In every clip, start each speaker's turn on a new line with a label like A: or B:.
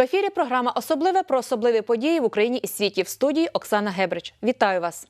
A: В ефірі програма Особливе про особливі події в Україні і світі в студії Оксана Гебрич. Вітаю вас.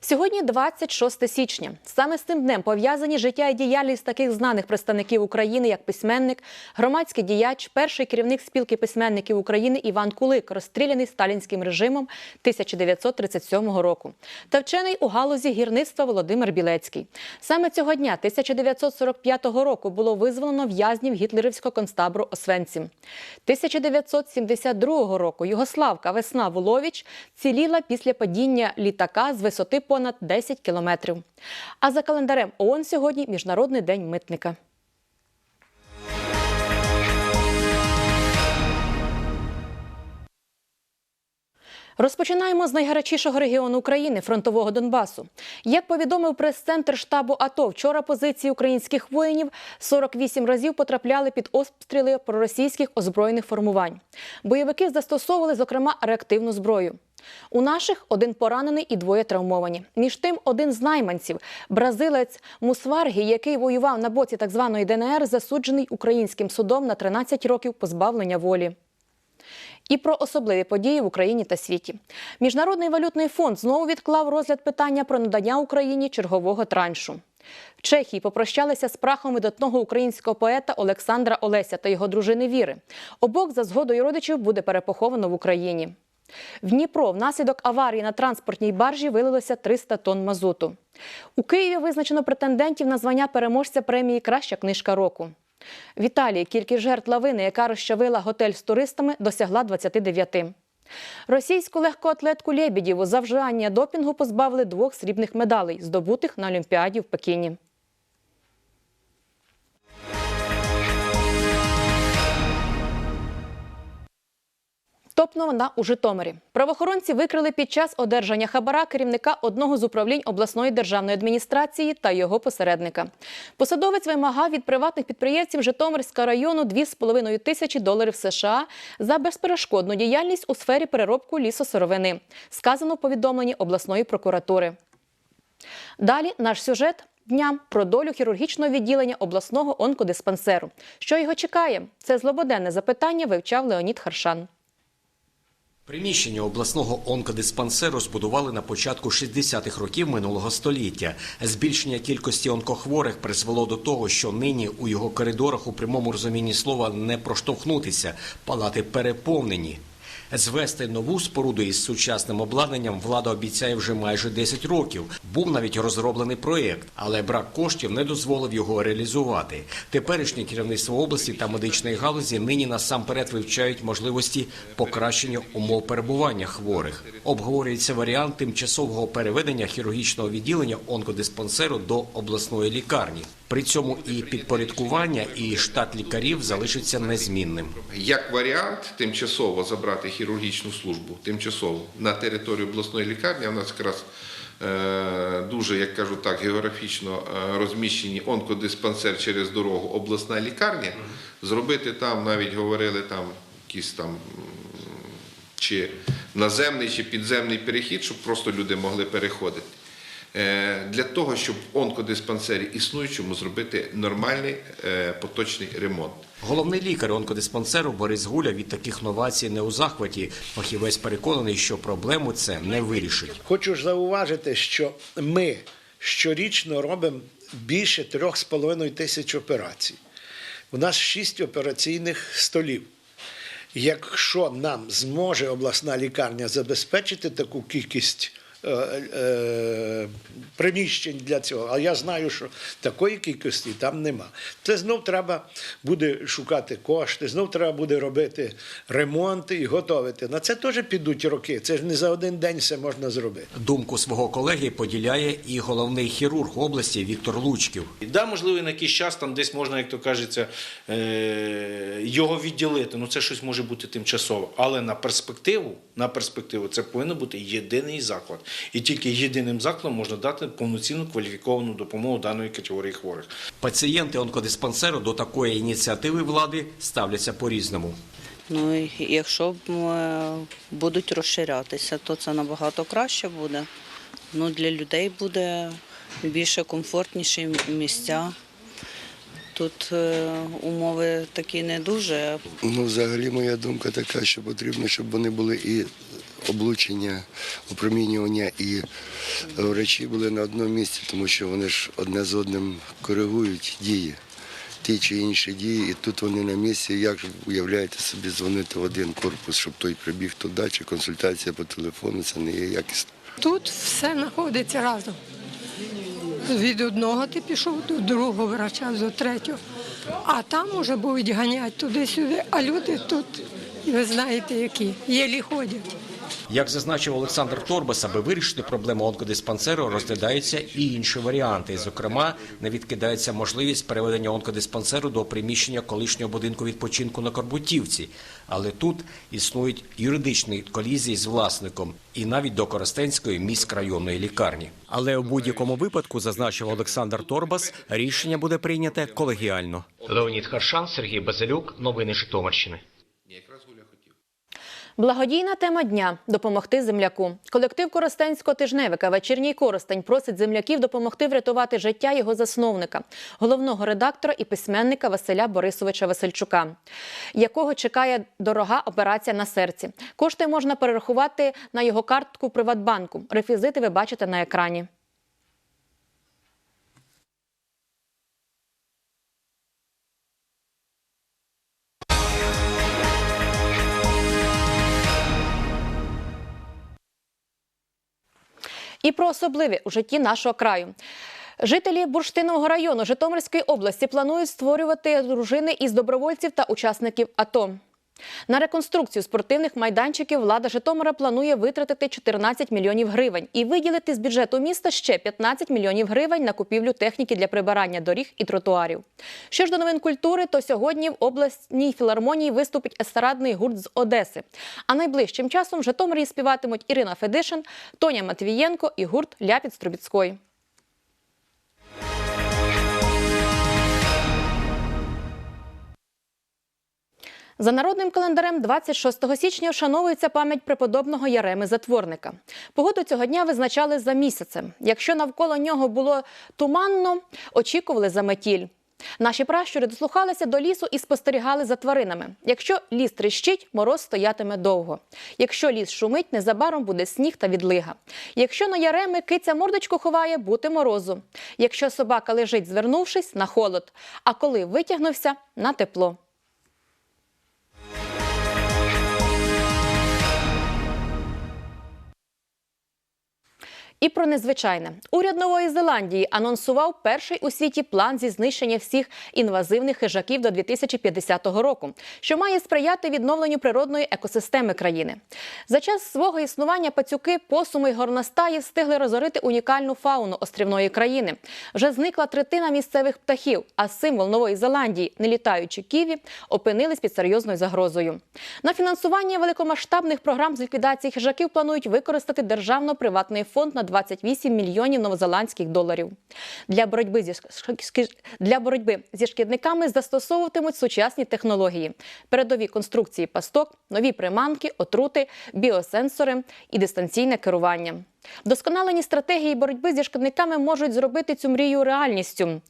A: Сьогодні 26 січня. Саме з цим днем пов'язані життя і діяльність таких знаних представників України, як письменник, громадський діяч, перший керівник спілки письменників України Іван Кулик, розстріляний сталінським режимом 1937 року, та вчений у галузі гірництва Володимир Білецький. Саме цього дня, 1945 року, було визволено в'язнів гітлерівського концтабору Освенцім. 1972 року Югославка Весна Воловіч ціліла після падіння літака з висоти понад 10 кілометрів. А за календарем ООН сьогодні Міжнародний день митника. Розпочинаємо з найгарячішого регіону України фронтового Донбасу. Як повідомив прес-центр штабу АТО, вчора позиції українських воїнів 48 разів потрапляли під обстріли проросійських озброєних формувань. Бойовики застосовували, зокрема, реактивну зброю. У наших один поранений і двоє травмовані. Між тим, один з найманців, бразилець Мусваргі, який воював на боці так званої ДНР, засуджений українським судом на 13 років позбавлення волі. І про особливі події в Україні та світі. Міжнародний валютний фонд знову відклав розгляд питання про надання Україні чергового траншу. В Чехії попрощалися з прахом видатного українського поета Олександра Олеся та його дружини Віри. Обох за згодою родичів буде перепоховано в Україні. В Дніпро внаслідок аварії на транспортній баржі вилилося 300 тонн мазуту. У Києві визначено претендентів на звання переможця премії Краща книжка року. В Італії кількість жертв лавини, яка розчавила готель з туристами, досягла 29. Російську легкоатлетку Лєбідєву за вживання допінгу позбавили двох срібних медалей, здобутих на Олімпіаді в Пекіні. Топ-новина у Житомирі. Правоохоронці викрили під час одержання хабара керівника одного з управлінь обласної державної адміністрації та його посередника. Посадовець вимагав від приватних підприємців Житомирського району 2,5 тисячі доларів США за безперешкодну діяльність у сфері переробку лісосировини. Сказано в повідомленні обласної прокуратури. Далі наш сюжет дня про долю хірургічного відділення обласного онкодиспансеру. Що його чекає? Це злободенне запитання вивчав Леонід Харшан.
B: Приміщення обласного онкодиспансеру збудували на початку 60-х років минулого століття. Збільшення кількості онкохворих призвело до того, що нині у його коридорах у прямому розумінні слова не проштовхнутися, палати переповнені. Звести нову споруду із сучасним обладнанням влада обіцяє вже майже 10 років. Був навіть розроблений проєкт, але брак коштів не дозволив його реалізувати. Теперішнє керівництво області та медичної галузі нині насамперед вивчають можливості покращення умов перебування хворих. Обговорюється варіант тимчасового переведення хірургічного відділення онкодиспансеру до обласної лікарні. При цьому і підпорядкування, і штат лікарів залишиться незмінним.
C: Як варіант, тимчасово забрати хірургічну службу, тимчасово на територію обласної лікарні. У нас якраз е, дуже, як кажу так, географічно е, розміщені онкодиспансер через дорогу обласна лікарня. Зробити там, навіть говорили там якісь там. Чи наземний, чи підземний перехід, щоб просто люди могли переходити. Е, Для того, щоб в онкодиспансері існуючому зробити нормальний е, поточний ремонт.
B: Головний лікар онкодиспансеру Борис Гуля від таких новацій не у захваті. Фахівець переконаний, що проблему це не вирішить.
D: Хочу ж зауважити, що ми щорічно робимо більше 3,5 тисяч операцій. У нас 6 операційних столів. Якщо нам зможе обласна лікарня забезпечити таку кількість приміщень для цього, а я знаю, що такої кількості там нема. Це знов треба буде шукати кошти, знов треба буде робити ремонти і готовити. На це теж підуть роки. Це ж не за один день все можна зробити.
B: Думку свого колеги поділяє і головний хірург області Віктор Лучків.
E: І да, можливо, на якийсь час там десь можна, як то кажеться, е, його відділити. Ну це щось може бути тимчасово. Але на перспективу, на перспективу це повинен бути єдиний заклад. І тільки єдиним закладом можна дати повноцінну кваліфіковану допомогу даної категорії хворих.
B: Пацієнти онкодиспансеру до такої ініціативи влади ставляться по-різному.
F: Ну, якщо е, будуть розширятися, то це набагато краще буде. Ну, для людей буде більше комфортніші місця. Тут е, умови такі не дуже.
G: Ну, взагалі, моя думка така, що потрібно, щоб вони були і облучення, опромінювання, і врачі були на одному місці, тому що вони ж одне з одним коригують дії, ті чи інші дії, і тут вони на місці. Як уявляєте собі дзвонити в один корпус, щоб той прибіг туди, чи консультація по телефону, це не є якісно.
H: Тут все знаходиться разом. Від одного ти пішов до другого врача, до третього. А там уже будуть ганяти туди-сюди, а люди тут, ви знаєте, які, єлі ходять.
B: Як зазначив Олександр Торбас, аби вирішити проблему онкодиспансеру, розглядаються і інші варіанти. Зокрема, не відкидається можливість переведення онкодиспансеру до приміщення колишнього будинку відпочинку на Корбутівці. Але тут існують юридичні колізії з власником і навіть до Коростенської міськрайонної лікарні. Але у будь-якому випадку, зазначив Олександр Торбас, рішення буде прийняте колегіально. Леонід Харшан, Сергій Базилюк, новини Житомирщини.
C: Ні, якраз Гуля хотів.
A: Благодійна тема дня допомогти земляку. Колектив Коростенського тижневика Вечірній Коростень просить земляків допомогти врятувати життя його засновника, головного редактора і письменника Василя Борисовича Васильчука, якого чекає дорога операція на серці. Кошти можна перерахувати на його картку Приватбанку. Реквізити ви бачите на екрані. І про особливі у житті нашого краю. Жителі Бурштинового району Житомирської області планують створювати дружини із добровольців та учасників АТО. На реконструкцію спортивних майданчиків влада Житомира планує витратити 14 мільйонів гривень і виділити з бюджету міста ще 15 мільйонів гривень на купівлю техніки для прибирання доріг і тротуарів. Що ж до новин культури, то сьогодні в обласній філармонії виступить естрадний гурт з Одеси. А найближчим часом в Житомирі співатимуть Ірина Федишин, Тоня Матвієнко і гурт Ляпіт Струбіцької. За народним календарем 26 січня вшановується пам'ять преподобного Яреми Затворника. Погоду цього дня визначали за місяцем. Якщо навколо нього було туманно, очікували за метіль. Наші пращури дослухалися до лісу і спостерігали за тваринами. Якщо ліс тріщить, мороз стоятиме довго. Якщо ліс шумить, незабаром буде сніг та відлига. Якщо на яреми киця мордочку ховає, бути морозу. Якщо собака лежить, звернувшись, на холод. А коли витягнувся, на тепло. І про незвичайне уряд Нової Зеландії анонсував перший у світі план зі знищення всіх інвазивних хижаків до 2050 року, що має сприяти відновленню природної екосистеми країни. За час свого існування пацюки, посуми й горностаї встигли розорити унікальну фауну острівної країни. Вже зникла третина місцевих птахів, а символ Нової Зеландії, нелітаючі ківі, опинились під серйозною загрозою. На фінансування великомасштабних програм з ліквідації хижаків планують використати державно-приватний фонд на 28 мільйонів новозеландських доларів. Для боротьби зі для боротьби зі шкідниками застосовуватимуть сучасні технології, передові конструкції пасток, нові приманки, отрути, біосенсори і дистанційне керування. Вдосконалені стратегії боротьби зі шкідниками можуть зробити цю мрію реальністю.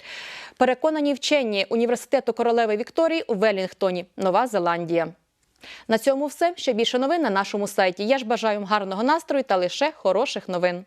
A: Переконані вчені університету королеви Вікторії у Велінгтоні, Нова Зеландія. На цьому все. Ще більше новин на нашому сайті. Я ж бажаю вам гарного настрою та лише хороших новин.